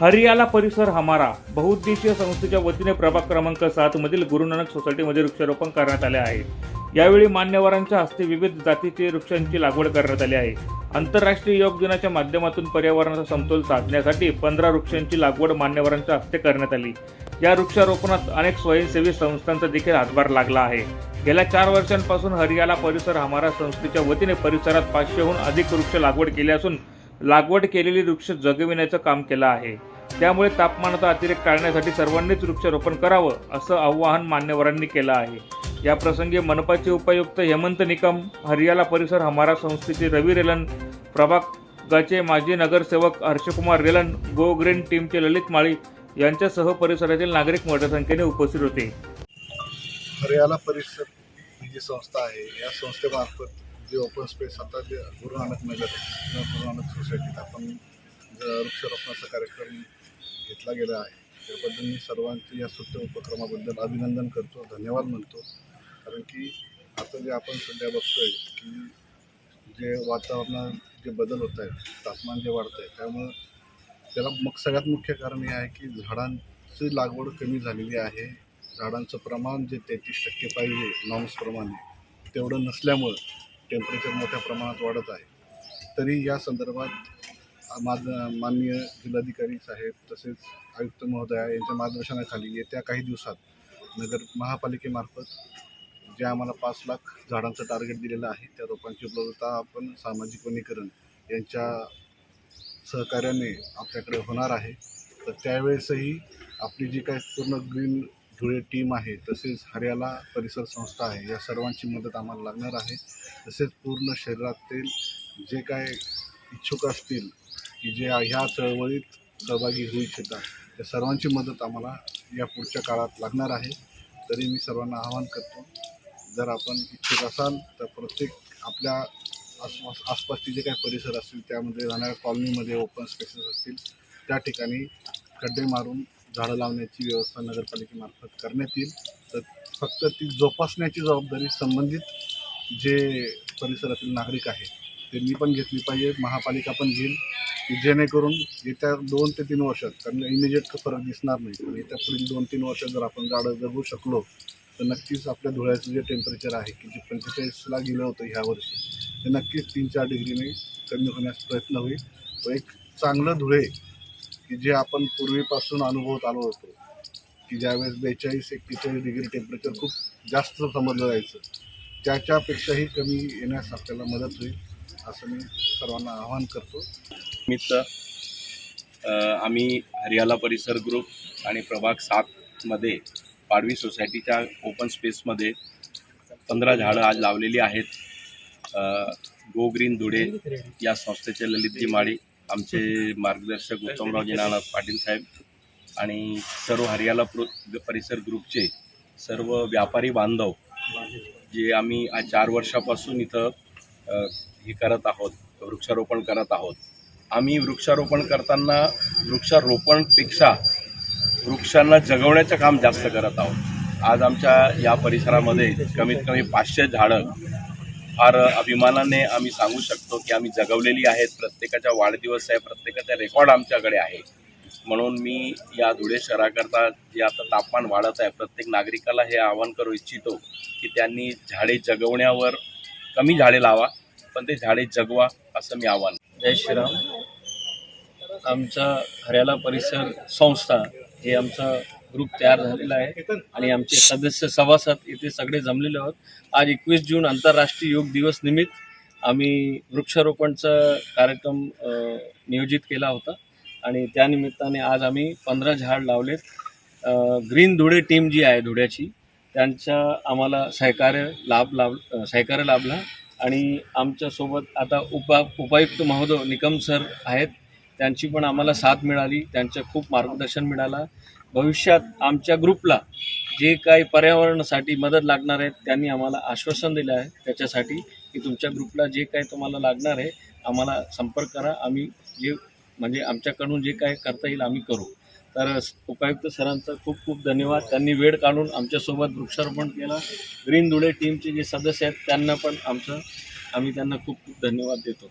हरियाला परिसर हमारा बहुउद्देशीय संस्थेच्या वतीने प्रभाग क्रमांक सात मधील गुरुनानक सोसायटीमध्ये वृक्षारोपण करण्यात आले आहे. यावेळी मान्यवरांच्या हस्ते विविध जातीचे वृक्षांची लागवड करण्यात आली आहे. आंतरराष्ट्रीय योग दिनाच्या माध्यमातून पर्यावरणाचा समतोल साधण्यासाठी पंधरा वृक्षांची लागवड मान्यवरांच्या हस्ते करण्यात आली. या वृक्षारोपणात अनेक स्वयंसेवी संस्थांचा देखील हातभार लागला आहे. गेल्या चार वर्षांपासून हरियाला परिसर हमारा संस्थेच्या वतीने परिसरात पाचशेहून अधिक वृक्ष लागवड केली असून लागवड केलेली वृक्ष जगविण्याचं काम केलं आहे. त्यामुळे तापमानाचा अतिरेक टाळण्यासाठी सर्वांनीच वृक्षारोपण करावं असं आवाहन मान्यवरांनी केलं आहे. या प्रसंगी मनपाचे उपायुक्त हेमंत निकम हरियाला परिसर हमारा संस्थेचे रवी रेलन प्रभागाचे माजी नगरसेवक हर्षकुमार रेलन गो ग्रीन टीमचे ललित माळी यांच्यासह परिसरातील नागरिक मोठ्या संख्येने उपस्थित होते. हरियाला परिसर ही जी संस्था आहे या संस्थेमार्फत जे ओपन स्पेस आता जे गुरु नानक नगर गुरु नानक सोसायटीत आपण वृक्षारोपणाचा कार्यक्रम घेतला गेला आहे त्याबद्दल मी सर्वांचे या सुट्ट्या उपक्रमाबद्दल अभिनंदन करतो धन्यवाद म्हणतो. कारण की आता जे आपण सध्या बघतोय की जे वातावरणात जे बदल होत आहेत तापमान जे वाढतं आहे त्यामुळं त्याला मग सगळ्यात मुख्य कारण हे आहे की झाडांची लागवड कमी झालेली आहे. झाडांचं प्रमाण जे तेहतीस टक्के पाहिजे नॉर्म्सप्रमाणे तेवढं नसल्यामुळं टेम्परेचर मोठ्या प्रमाणात वाढत आहे. तरी या संदर्भात माझं माननीय जिल्हाधिकारी साहेब तसेच आयुक्त महोदया यांच्या मार्गदर्शनाखाली येत्या काही दिवसात नगर महापालिकेमार्फत जे आम्हाला पाच लाख झाडांचं टार्गेट दिलेलं आहे त्या रोपांची उपलब्धता आपण सामाजिक वनीकरण यांच्या सहकार्याने आपल्याकडे होणार आहे. तर त्यावेळेसही आपली जी काही पूर्ण ग्रीन धुळे टीम आहे तसेच हरियाला परिसर संस्था आहे या सर्वांची मदत आम्हाला लागणार आहे. तसेच पूर्ण शरीरातील जे काय इच्छुक असतील की जे ह्या चळवळीत सहभागी होऊ इच्छितात त्या सर्वांची मदत आम्हाला या पुढच्या काळात लागणार आहे. तरी मी सर्वांना आवाहन करतो जर आपण इच्छुक असाल तर प्रत्येक आपल्या आसपास आसपासचे जे काही परिसर असतील त्यामध्ये राहणाऱ्या कॉलनीमध्ये ओपन स्पेसेस असतील त्या ठिकाणी खड्डे मारून झाडं लावण्याची व्यवस्था नगरपालिकेमार्फत करण्यात येईल. तर फक्त ती जोपासण्याची जबाबदारी संबंधित जे परिसरातील नागरिक आहे त्यांनी पण घेतली पाहिजे. महापालिका पण घेईल की जेणेकरून येत्या दोन ते तीन वर्षात कारण इमिजिएट फरक दिसणार नाही. पण येत्या पुढील दोन तीन वर्षात जर आपण झाडं जगू शकलो तर नक्कीच आपल्या धुळ्याचं जे टेम्परेचर आहे की जे पंचेचाळीसला गेलं होतं ह्या वर्षी ते नक्कीच तीन चार डिग्रीने कमी होण्यास प्रयत्न होईल. व एक चांगलं धुळे की जे आपण पूर्वीपासून अनुभवत आलो होतो की ज्यावेळेस बेचाळीस एक्केचाळीस डिग्री टेम्परेचर खूप जास्त समजलं जायचं त्याच्यापेक्षाही कमी येण्यास आपल्याला मदत होईल असं मी सर्वांना आवाहन करतो. निमित्त आम्ही हरियाला परिसर ग्रुप आणि प्रभाग सातमध्ये पाडवी सोसायटीच्या ओपन स्पेसमध्ये पंधरा झाडं आज लावलेली आहेत. गो ग्रीन धुळे या संस्थेचे ललितजी माळी आमचे मार्गदर्शक उत्तमरावजी नानाथ पाटील साहेब आणि सर्व हरियाला प्र परिसर ग्रुपचे सर्व व्यापारी बांधव जे आम्ही आज चार वर्षापासून इथं हे करत आहोत वृक्षारोपण करत आहोत. आम्ही वृक्षारोपण करताना वृक्षारोपणपेक्षा वृक्षांना जगवण्याचं काम जास्त करत आहोत. आज आमच्या या परिसरामध्ये कमीत कमी पाचशे झाडं फार अभिमानाने आम्ही सांगू शकतो की आम्ही जगवलेली आहेत. प्रत्येकाचा वाढदिवस आहे प्रत्येकाचा रेकॉर्ड आमच्याकडे आहे. म्हणून मी या धुळे शहराकरता जे आता तापमान वाढत आहे प्रत्येक नागरिकाला हे आवाहन करू इच्छितो की त्यांनी झाडे जगवण्यावर कमी झाडे लावा पण ते झाडे जगवा असं मी आवाहन जय श्रीराम. आमचा हरियाला परिसर संस्था हे आमचं ग्रुप तयार झालेला आहे. आणि आमचे सदस्य सभासद इथे सगळे जमलेले आहोत. आज एकवीस जून आंतरराष्ट्रीय योग दिवस निमित्त आम्ही वृक्षारोपणचा कार्यक्रम नियोजित केला होता. आणि त्यानिमित्ताने आज आम्ही पंधरा झाड लावलेत. ग्रीन धुळे टीम जी आहे धुळ्याची त्यांचा आम्हाला सहकार्य लाभ लाभ सहकार्य लाभला. आणि आमच्यासोबत आता उपा उपायुक्त महोदय निकम सर आहेत. त्यांची पण आम्हाला साथ मिळाली त्यांचं खूप मार्गदर्शन मिळालं. भविष्यात आमच्या ग्रुपला जे काही पर्यावरणासाठी मदत लागणार आहे त्यांनी आम्हाला आश्वासन दिलं आहे. त्याच्यासाठी की तुमच्या ग्रुपला जे काही तुम्हाला लागणार आहे आम्हाला संपर्क करा. आम्ही जे म्हणजे आमच्याकडून जे काय करता येईल आम्ही करू. तर उपायुक्त सरांचा खूप खूप धन्यवाद. त्यांनी वेळ काढून आमच्यासोबत वृक्षारोपण केला. ग्रीन धुळे टीमचे जे सदस्य आहेत त्यांना पण आमचं आम्ही त्यांना खूप खूप धन्यवाद देतो.